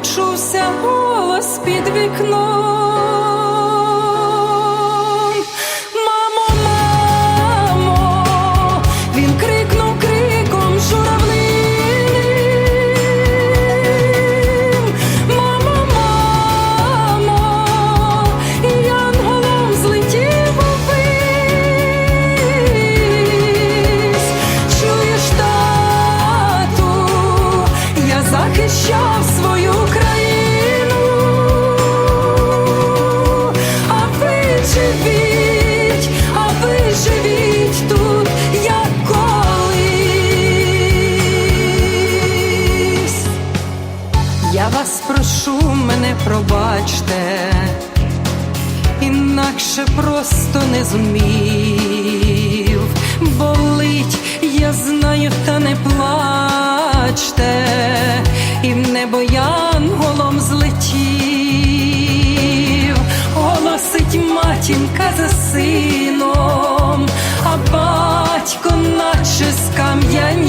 почувся голос під вікном. Мамо, мамо, Я вас прошу, мене пробачте, інакше просто не зумів. Болить, я знаю, та не плачте, і в небо янголом злетів, голосить матінка за сином, а батько наче скам'янів,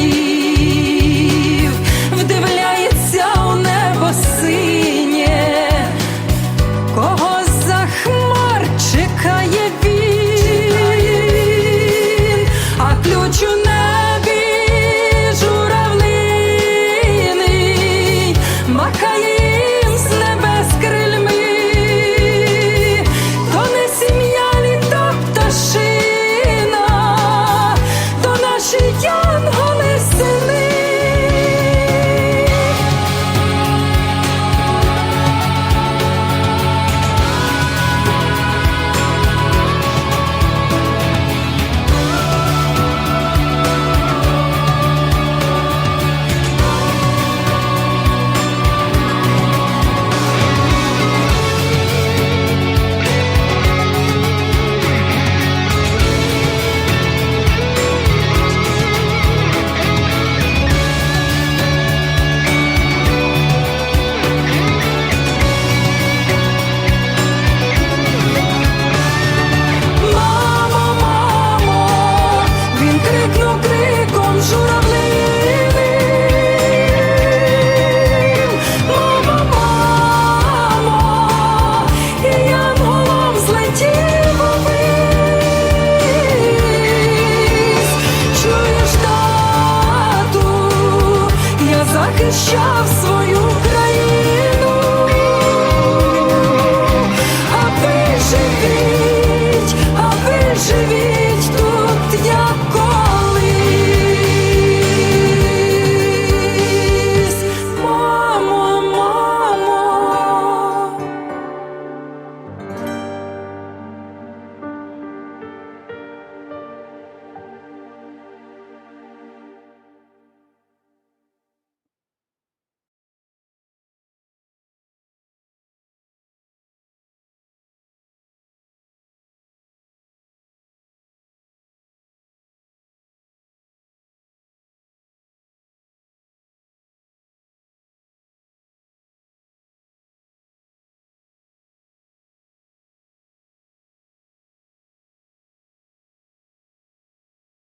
Я захищав свою